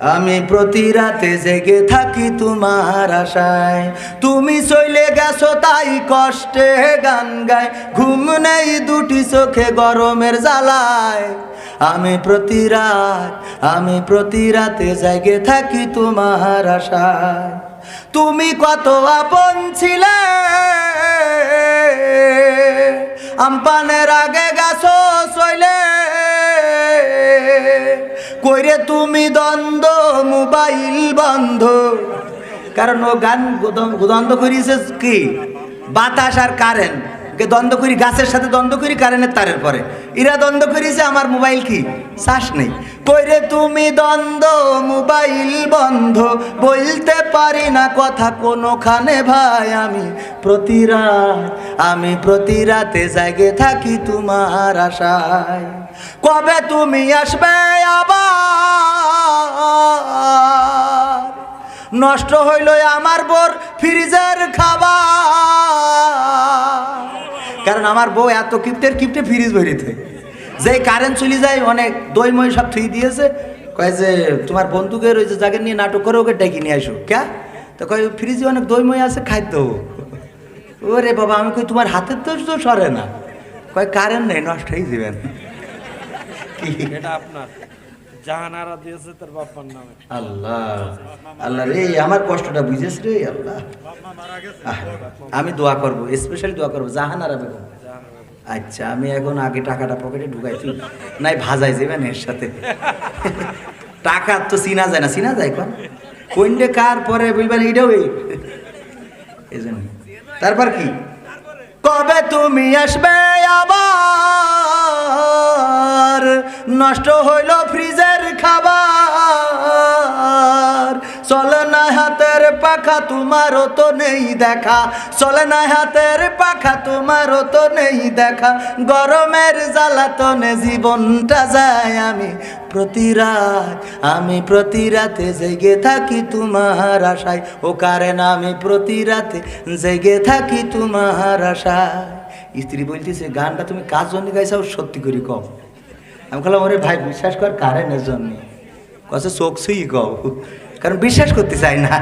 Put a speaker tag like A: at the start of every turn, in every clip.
A: আমি প্রতি রাতে জেগে থাকি তোমার আশায়। তুমি চলে গেছো তাই কষ্টে গান গায়। ঘুম নেই দুটি চোখে গরমের জ্বালায়। আমি প্রতি রাত, আমি প্রতি রাতে জেগে থাকি তোমার আশায়। তুমি কত আপন ছিলে। আমপানের আগে গেছো চলে কইরে তুমি দ্বন্দ্ব, মোবাইল বন্ধ। কারণ ও গান দ্বন্দ্ব- করিয়েছে কি? বাতাস আর কারেন্ট। দ্বন্দ্ব করি, গাছের সাথে দ্বন্দ্ব করি, কারেন্টের তারের পরে। ইরা দ্বন্দ্ব করিয়েছে আমার মোবাইল কি? শ্বাস নেই। কইরে তুমি দ্বন্দ্ব, মোবাইল বন্ধ। বলতে পারি না কথা কোনোখানে ভাই আমি। প্রতি রাত, আমি প্রতি রাতে জাগে থাকি তোমার আশায়। কবে তুমি আসবে আবার? নষ্ট হইল আমার বোর ফ্রিজের খাবার। কারণ আমার বউ এত কিপ্টের কিপ্টে ফ্রিজ ভরিতে যে কারেন্ট চলে যায়, অনেক দই মই সব থুই দিয়েছে। কয় যে, তোমার বন্ধুকে ওই যে জায়গা নিয়ে নাটক করে, ওকে ডেকে নিয়ে আসো। ক্যা? তো কয়, ফ্রিজে অনেক দই মই আছে খাদ্য ওরে বাবা, আমি কই, তোমার হাতের তো সরে না? কয় কারেন্ট নেই, নষ্ট হয়ে যাবেন
B: এটা আপনার। জাহানারা দিয়েছে তার বাপ্পার নামে।
A: আল্লাহ। আল্লাহ রে, আমার কষ্টটা বুঝেছ রে, আল্লাহ। আমি দোয়া স্পেশালি দোয়া জাহানারা বেগম। আচ্ছা আমি এখন আগে টাকাটা পকেটে ঢুকাইছি, নাই ভাজাই যাবেন এর সাথে। টাকা তো চিনা যায় না, চিনা যায় কোন? কার পরে বলবেন এইটাও এই। এই জন্য। তারপর কি? কবে তুমি আসবে আবার? নষ্ট হইল ফ্রিজের খাবার। চলে না হাতের পাখা, তোমারও তো নেই দেখা। চলে না হাতের পাখা, তোমারও তো নেই দেখা। গরমের জ্বালাতনে জীবনটা যায় আমি প্রতি রাত। আমি প্রতি রাতে জেগে থাকি তোমার আশায়। ও কারণ আমি প্রতি রাতে জেগে থাকি তোমার আশায়। স্ত্রী বলতেছে, গানটা তুমি কার জন্য গাইছাও সত্যি করি কম আমি বললাম, ওরে ভাই, বিশ্বাস কর কারেন্টের জন্য। কছে চোখ ছুই কও কারণ বিশ্বাস করতে চাই না।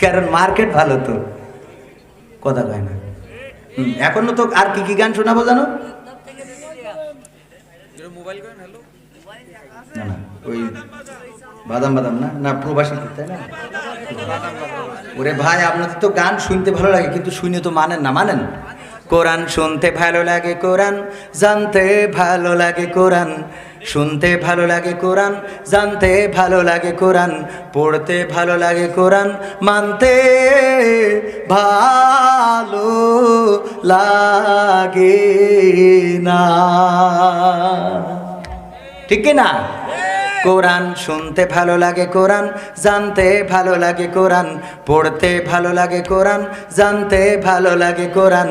A: কারণ মার্কেট ভালো তো। কথা কয় না। এখনও তো আর কি কি গান শোনাবো জানো? না না, ওই বাদাম বাদাম না না, প্রবাসী তাই না? ওরে ভাই, আপনাদের তো গান শুনতে ভালো লাগে, কিন্তু শুনে তো মানেন না, মানেন? কোরআন শুনতে ভালো লাগে কোরআন জানতে ভালো লাগে কোরআন শুনতে ভালো লাগে কোরআন জানতে ভালো লাগে কোরআন পড়তে ভালো লাগে কোরআন মানতে ভালো লাগে না ঠিক না কোরআন শুনতে ভালো লাগে কোরআন জানতে ভালো লাগে কোরআন পড়তে ভালো লাগে কোরআন জানতে ভালো লাগে কোরআন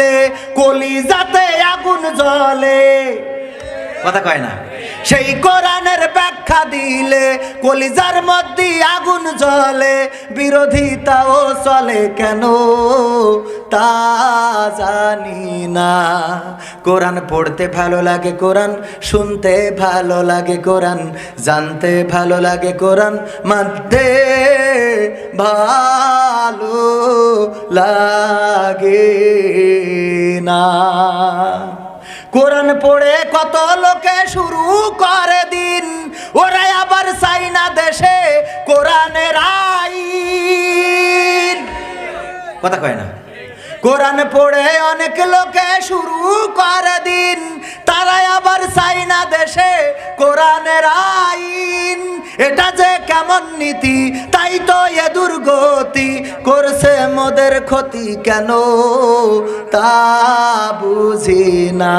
A: দিলে কলিজাতে আগুন জ্বলে। কথা কয় না। সেই কোরআনের ব্যাখ্যা দিলে কলিজার মধ্যে আগুন জ্বলে। বিরোধিতাও চলে কেন? তা জানি না। কোরআন পড়তে ভালো লাগে কোরআন, শুনতে ভালো লাগে কোরআন, জানতে ভালো লাগে কোরআন, মানতে ভালো লাগে। কোরআন পড়ে কত লোকে শুরু করে দিন। ওরা আবার চাইনা দেশে কোরআনের আইন। কথা কয় না। কোরআন পড়ে অনেক লোকে শুরু করে দিন। তারাই আবার চাই না দেশে কোরআনের আইন। এটা যে কেমন নীতি, তাই তো এ দুর্গতি করছে মোদের ক্ষতি কেন? তা বুঝি না।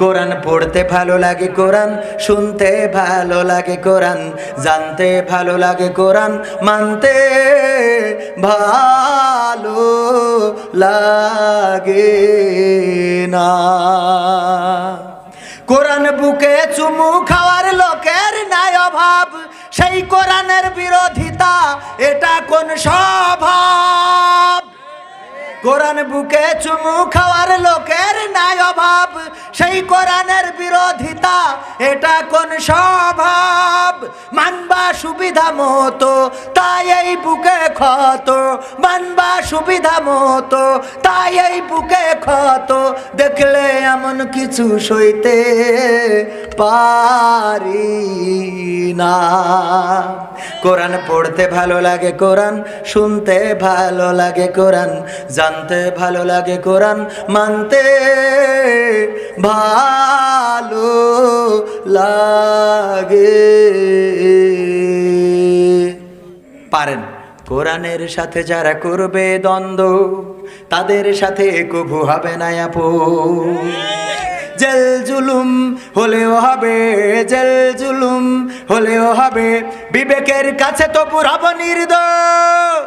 A: কোরআন পড়তে ভালো লাগে কোরআন, শুনতে ভালো লাগে কোরআন, জানতে ভালো লাগে কোরআন, মানতে ভালো লাগে। বুকে চুমু খাওয়ার লোকের নাই অভাব। সেই কোরআনের বিরোধিতা এটা কোন স্বভাব? কোরআন বুকে চুমু খাওয়ার লোকের নাই অভাব। সেই কোরআনের বিরোধিতা, এটা কোন স্বভাব? মানবা সুবিধা মতো, তাই এই বুকে ক্ষত। মানবা সুবিধা মতো, তাই এই বুকে ক্ষত। দেখলে এমন কিছু সইতে পারি না। কোরআন পড়তে ভালো লাগে কোরআন, শুনতে ভালো লাগে কোরআন, জানতে ভালো লাগে কোরআন, মানতে ভালো লাগে। পারেন, কোরআনের সাথে যারা করবে দ্বন্দ্ব, তাদের সাথে কভু হবে না আপু। জেল জুলুম হলেও হবে, জেল জুলুম হলেও হবে। বিবেকের কাছে তো পুরাব নির্দোষ।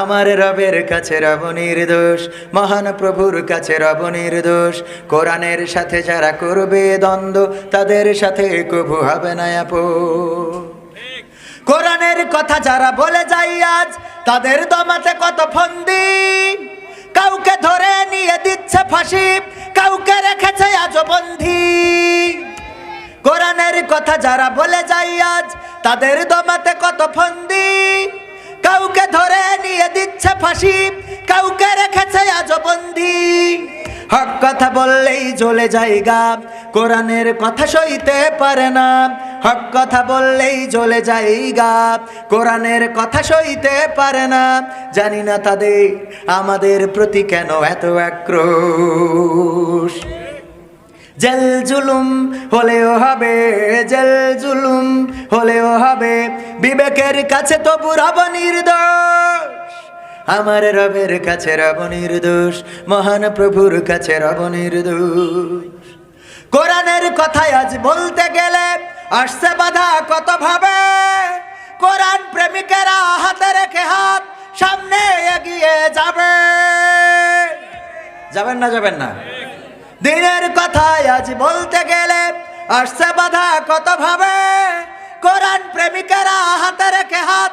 A: আমার রবের কাছে রব নির্দোষ, মহান প্রভুর কাছে রব নির্দোষ। কোরআনের সাথে যারা করবে দ্বন্দ্ব, তাদের সাথে কভু হবে না আপু কোরআনের কথা যারা বলে যাই আজ, তাদের দমাতে কত ফন্দি। কাউকে ধরে নিয়ে দিচ্ছে ফাঁসি, কাউকে রেখেছে আজ বন্ধি কোরআনের কথা যারা বলে যাই আজ, তাদের দমাতে কত ফন্দি। কাউকে ধরে নিয়ে দিচ্ছে ফাঁসি, কাউকে রেখেছে আজ বন্দি। হক কথা বললেই জ্বলে যায় গা কোরআনের কথা সইতে পারে না। হক কথা বললেই জ্বলে যায় গা কোরআনের কথা সইতে পারে না। জানি না তাদের, আমাদের প্রতি কেন এত আক্রোশ। জেল জুলুম হলেও হবে, জেল জুলুম হলেও হবে। বিবেকের কাছে তো বুড়াব নির্দোষ। আমার রবের কাছে রব নির্দোষ, মহান প্রভুর কাছে রব নির্দোষ। কোরআনের কথায় আজ বলতে গেলে আসছে বাধা কত ভাবে কোরআন প্রেমিকেরা হাতে রেখে হাত সামনে এগিয়ে যাবে। যাবেন না যাবেন না। দিনের কথায় আজ বলতে গেলে আসছে বাধা কত ভাবে কোরআন প্রেমিকেরা হাতে রেখে হাত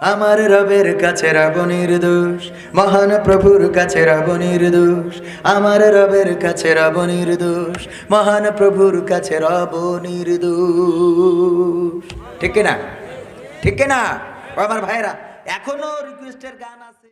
A: আমার রবের কাছে রব নির্দোষ মহান প্রভুর কাছে রব নির্দোষ আমার রবের কাছে রব নির্দোষ মহান প্রভুর কাছে রব নির্দোষ ঠিক না ঠিক না আমার ভাইরা এখনও রিকোয়েস্টের গান আছে।